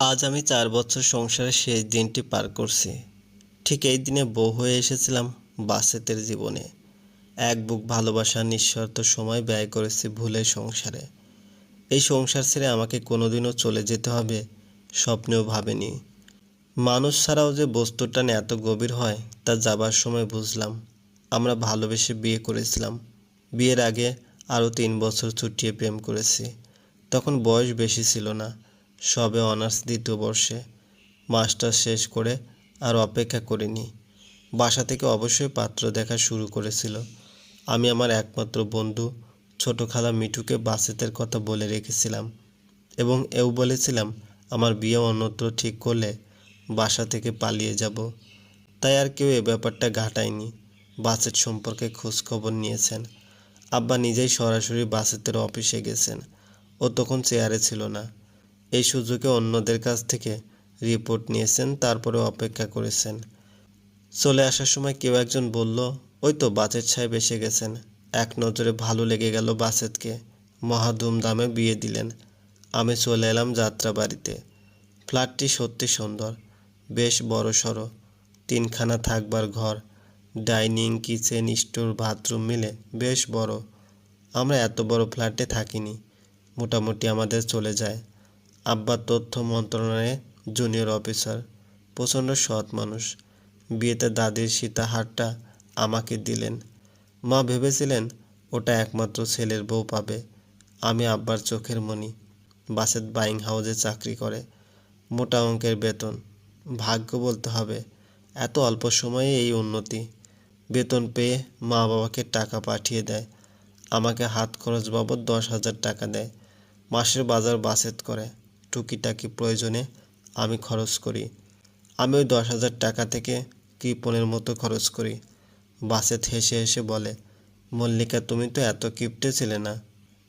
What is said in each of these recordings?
আজ আমি চার বছর সংসারের শেষ দিনটি পার করছি। ঠিক এই দিনে বউ হয়ে এসেছিলাম বাসেতের জীবনে। এক বুক ভালোবাসা নিঃস্বার্থ সময় ব্যয় করেছি ভুলে সংসারে। এই সংসার ছেড়ে আমাকে কোনোদিনও চলে যেতে হবে স্বপ্নেও ভাবেনি। মানুষ ছাড়াও যে বস্তুর টান এত গভীর হয়, তা যাবার সময় বুঝলাম। আমরা ভালোবেসে বিয়ে করেছিলাম। বিয়ের আগে আরও তিন বছর ছুটিয়ে প্রেম করেছি। তখন বয়স বেশি ছিল না। সবে অনার্স দ্বিতীয় বর্ষে মাস্টার শেষ করে আর অপেক্ষা করিনি। বাসা থেকে অবশ্যই পাত্র দেখা শুরু করেছিল। আমি আমার একমাত্র বন্ধু ছোট খালা মিঠুকে বাসেতের কথা বলে রেখেছিলাম এবং এও বলেছিলাম, আমার বিয়ে অন্যত্র ঠিক করলে বাসা থেকে পালিয়ে যাব। তাই আর কেউ এ ব্যাপারটা ঘাটায়নি। বাসের সম্পর্কে খোঁজখবর নিয়েছেন। আব্বা নিজেই সরাসরি বাসেতের অফিসে গেছেন। ও তখন চেয়ারে ছিল না। এই সুযোগে অন্যদের কাছ থেকে রিপোর্ট নিয়েছেন তারপরে অপেক্ষা করেছেন। চলে আসার সময় কেউ একজন বলল, ওই তো বাচেত সাহেব এসে গেছেন। এক নজরে ভালো লেগে গেল বাসেতকে। মহা ধুমধামে বিয়ে দিলেন। আমি চলে এলাম যাত্রা বাড়িতে ফ্ল্যাটটি সত্যি সুন্দর, বেশ বড় সড়ো তিনখানা থাকবার ঘর, ডাইনিং, কিচেন, স্টোর, বাথরুম মিলে বেশ বড়। আমরা এত বড় ফ্ল্যাটে থাকিনি, মোটামুটি আমাদের চলে যায়। আব্বা তথ্য মন্ত্রণালয়ে জুনিয়র অফিসার, প্রচণ্ড সৎ মানুষ। বিয়েতে দাদির সীতাহারটা আমাকে দিলেন। মা ভেবেছিলেন ওটা একমাত্র ছেলের বউ পাবে। আমি আব্বার চোখের মণি। বাসের বাইং হাউসে চাকরি করে। মোটা অঙ্কের বেতন। ভাগ্য বলতে হবে, এত অল্প সময়ে এই উন্নতি। বেতন পেয়ে মা বাবাকে টাকা পাঠিয়ে দেয়। আমাকে হাত খরচ বাবদ দশ হাজার টাকা দেয়। মাসের বাজার বাসেত করে। টুকিটাকি প্রয়োজনে আমি খরচ করি। আমি ওই দশ হাজার টাকা থেকে কৃপণের মতো খরচ করি। বাসেত হেসে হেসে বলে, মল্লিকা, তুমি তো এত কিপটে ছিলে না।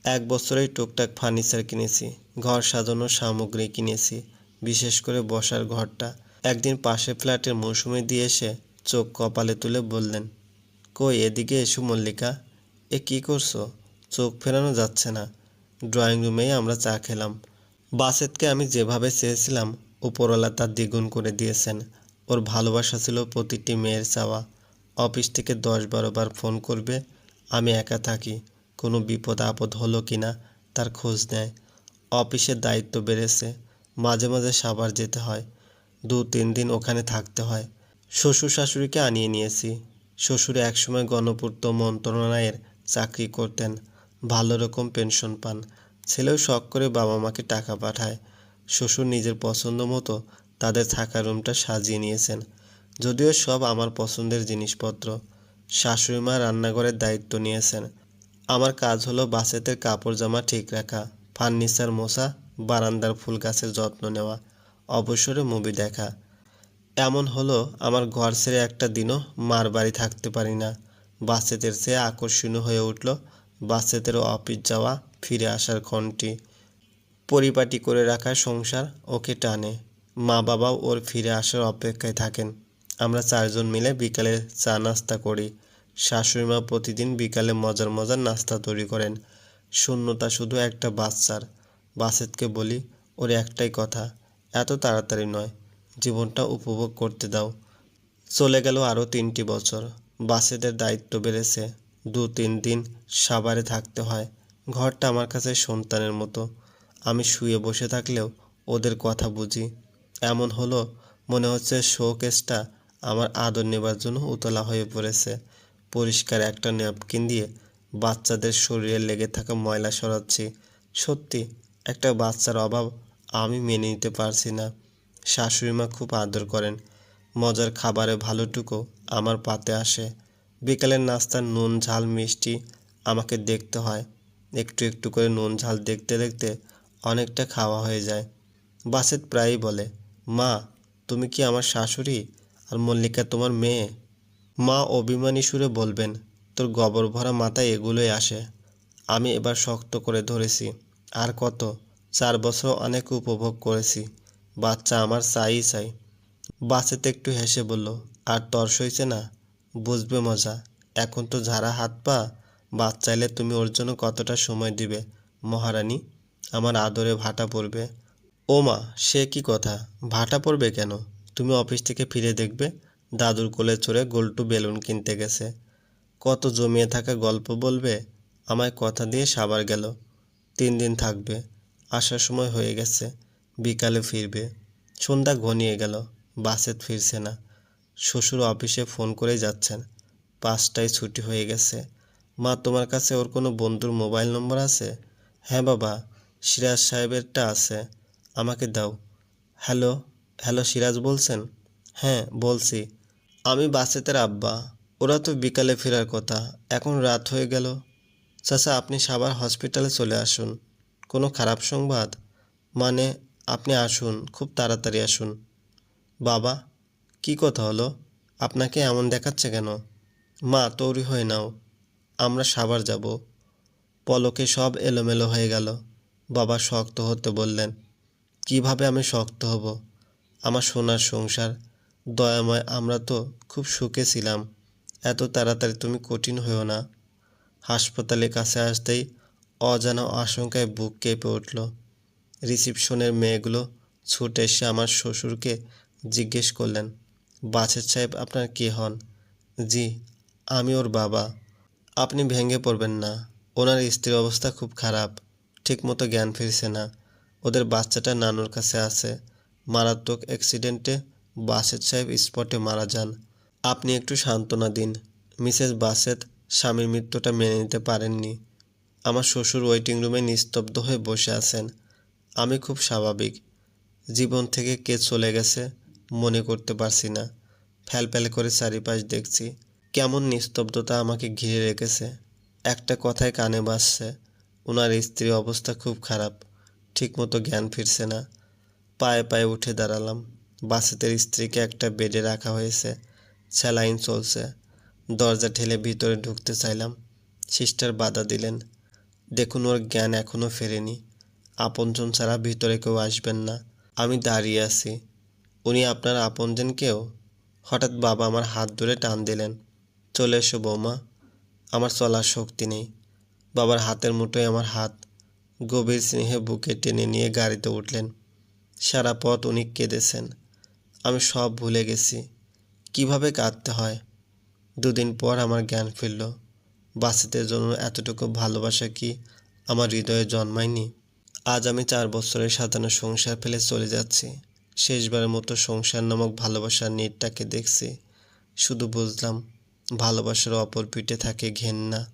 এক বছরেই টুকটাক ফার্নিচার কিনেছি, ঘর সাজানোর সামগ্রী কিনেছি, বিশেষ করে বসার ঘরটা। একদিন পাশে ফ্ল্যাটের মৌসুমে দিয়ে এসে চোখ কপালে তুলে বললেন, কই এদিকে এসো মল্লিকা, এ কী করছ? চোখ ফেরানো যাচ্ছে না। ড্রয়িং রুমেই আমরা চা খেলাম। বাসেতকে আমি যেভাবে চেয়েছিলাম, উপরওয়ালা তার দ্বিগুণ করে দিয়েছেন। ওর ভালোবাসা ছিল প্রতিটি মেয়ের চাওয়া। অফিস থেকে দশ বারো বার ফোন করবে, আমি একা থাকি। কোনো বিপদ আপদ হলো কি না, তার খোঁজ নেয়। অফিসের দায়িত্ব বেড়েছে, মাঝে মাঝে সাবার যেতে হয়। দু তিন দিন ওখানে থাকতে হয়। শ্বশুর শাশুড়িকে আনিয়ে নিয়েছি। শ্বশুর একসময় গণপূর্ত মন্ত্রণালয়ের চাকরি করতেন। ভালো রকম পেনশন পান। ছেলেও শখ করে বাবা মাকে টাকা পাঠায়। শ্বশুর নিজের পছন্দ মতো তাদের থাকার রুমটা সাজিয়ে নিয়েছেন। যদিও সব আমার পছন্দের জিনিসপত্র। শাশুড়ি মা রান্নাঘরের দায়িত্ব নিয়েছেন। আমার কাজ হলো বাসেতের কাপড় জামা ঠিক রাখা, ফার্নিচার মোছা, বারান্দার ফুল গাছের যত্ন নেওয়া, অবসরে মুভি দেখা। এমন হলো আমার ঘর ছেড়ে একটা দিনও মার বাড়ি থাকতে পারি না। বাসেতের চেয়ে আকর্ষণীয় হয়ে উঠল বাসেতের অফিস যাওয়া ফিরে আসার ক্ষণটি পরিপাটি করে রাখা সংসার ওকে টানে। মা বাবাও ওর ফিরে আসার অপেক্ষায় থাকেন। আমরা চারজন মিলে বিকালে চা নাস্তা করি। শাশুড়ি মা প্রতিদিন বিকালে মজার মজার নাস্তা তৈরি করেন। শূন্যতা শুধু একটা বাচ্চার। বাসেতকে বলি, ওর একটাই কথা, এত তাড়াতাড়ি নয়। জীবনটা উপভোগ করতে দাও। চলে গেল আরও তিনটি বছর। বাসেদের দায়িত্ব বেড়েছে। দু তিন দিন সাভারে থাকতে হয়। ঘরটা আমার কাছে সন্তানের মতো। আমি শুয়ে বসে থাকলেও ওদের কথা বুঝি। এমন হলো, মনে হচ্ছে শোকেসটা আমার আদর নেবার জন্য উতলা হয়ে পড়েছে। পরিষ্কার একটা ন্যাপকিন দিয়ে বাচ্চাদের শরীরে লেগে থাকা ময়লা সরাচ্ছি। সত্যি, একটা বাচ্চার অভাব আমি মেনে নিতে পারছি না। শাশুড়ি মা খুব আদর করেন। মজার খাবারে ভালোটুকু আমার পাতে আসে। বিকালের নাস্তার নুন, ঝাল, মিষ্টি আমাকে দেখতে হয়। একটু একটু করে নুন, ঝাল দেখতে দেখতে অনেকটা খাওয়া হয়ে যায়। বাসেত প্রায়ই বলে, মা, তুমি কি আমার শাশুড়ি আর মল্লিকা তোমার মেয়ে? মা অভিমানী সুরে বলবেন, তোর গবর ভরা মাথায় এগুলোই আসে। আমি এবার শক্ত করে ধরেছি। আর কত? চার বছর অনেক উপভোগ করেছি। বাচ্চা আমার চাই চাই। বাসেতে একটু হেসে বলল, আর তর্স হয়েছে না? বুঝবে মজা। এখন তো ঝাড়া হাত পা বাচ্চাইলে তুমি ওর জন্য কতটা সময় দিবে? মহারানী, আমার আদরে ভাটা পড়বে। ও মা সে কি কথা? ভাটা পড়বে কেন? তুমি অফিস থেকে ফিরে দেখবে, দাদুর কোলে চড়ে গোল্টু বেলুন কিনতে গেছে। কত জমিয়ে থাকা গল্প বলবে? আমায় কথা দিয়ে সাবার গেল। তিন দিন থাকবে, আসার সময় হয়ে গেছে, বিকালে ফিরবে। সন্ধ্যা ঘনিয়ে গেল, বাসে ফিরছে না। শ্বশুর অফিসে ফোন করে যাচ্ছেন। পাঁচটায় ছুটি হয়ে গেছে। মা, তোমার কাছে ওর কোনো বন্ধুর মোবাইল নম্বর আছে? হ্যাঁ বাবা, সিরাজ সাহেবেরটা আছে। আমাকে দাও। হ্যালো হ্যালো, সিরাজ বলছেন? হ্যাঁ বলছি। আমি বাসেতের আব্বা। ওরা তো বিকালে ফেরার কথা। এখন রাত হয়ে গেল। চাচা, আপনি সাবার হসপিটালে চলে আসুন। কোনো খারাপ সংবাদ? মানে আপনি আসুন, খুব তাড়াতাড়ি আসুন। বাবা, কি কথা হলো? আপনাকে এমন দেখাচ্ছে কেন? মা, তৈরি হয়ে নাও। আমরা সাবার যাব। পলকে সব এলোমেলো হয়ে গেল। বাবা শক্ত হতে বললেন, কীভাবে আমি শক্ত হব? আমার সোনার সংসার। দয়াময়, আমরা তো খুব সুখে ছিলাম। এত তাড়াতাড়ি তুমি কঠিন হয়েও না। হাসপাতালের কাছে আসতেই অজানা আশঙ্কায় বুক কেঁপে উঠল। রিসিপশনের মেয়েগুলো ছুটে এসে আমার শ্বশুরকে জিজ্ঞেস করলেন বাছের সাহেব, আপনার কে হন? জি, আমি ওর বাবা। আপনি ভেঙে পড়বেন না। ওনার স্ত্রীর অবস্থা খুব খারাপ। ঠিকমতো জ্ঞান ফিরছে না। ওদের বাচ্চাটা নানুর কাছে আছে। মারাত্মক অ্যাক্সিডেন্টে বাসেত সাহেব স্পটে মারা যান। আপনি একটু সান্ত্বনা দিন। মিসেস বাসেত স্বামীর মৃত্যুটা মেনে নিতে পারেননি। আমার শ্বশুর ওয়েটিং রুমে নিস্তব্ধ হয়ে বসে আছেন। আমি খুব স্বাভাবিক। জীবন থেকে কে চলে গেছে মনে করতে পারছি না। ফ্যালফ্যাল করে চারিপাশ দেখছি। কেমন নিস্তব্ধতা আমাকে ঘিরে রেখেছে। একটা কথায় কানে বাজছে ওনার স্ত্রীর অবস্থা খুব খারাপ, ঠিকমতো জ্ঞান ফিরছে না। পায়ে পায়ে উঠে দাঁড়ালাম। বাসেতের স্ত্রীকে একটা বেডে রাখা হয়েছে, স্যালাইন চলছে। দরজা ঠেলে ভিতরে ঢুকতে চাইলাম। সিস্টার বাধা দিলেন, দেখুন, ওর জ্ঞান এখনও ফেরেনি। আপনজন ছাড়া ভিতরে কেউ আসবেন না। আমি দাঁড়িয়ে আছি। উনি আপনার আপনজন কেউ? হঠাৎ বাবা আমার হাত ধরে টান দিলেন। চলে এসো বৌমা, আমার চলার শক্তি নেই। বাবার হাতের মুঠোয় আমার হাত। গভীর স্নেহে বুকে টেনে নিয়ে গাড়িতে উঠলেন। সারা পথ উনি কেঁদেছেন। আমি সব ভুলে গেছি। কীভাবে কাঁদতে হয়? দুদিন পর আমার জ্ঞান ফিরল। বাচ্চাদের জন্য এতটুকু ভালোবাসা কি আমার হৃদয়ে জন্মায়নি? আজ আমি চার বছরের সাধারণ সংসার ফেলে চলে যাচ্ছি। শেষবারের মতো সংসার নামক ভালোবাসার নেটটাকে দেখছি। শুধু বুঝলাম ভালোবাসার অপর পিঠে থাকে ঘেন্না।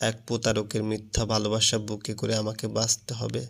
এক প্রতারকের মিথ্যা ভালোবাসা বুকে করে আমাকে বাঁচতে হবে।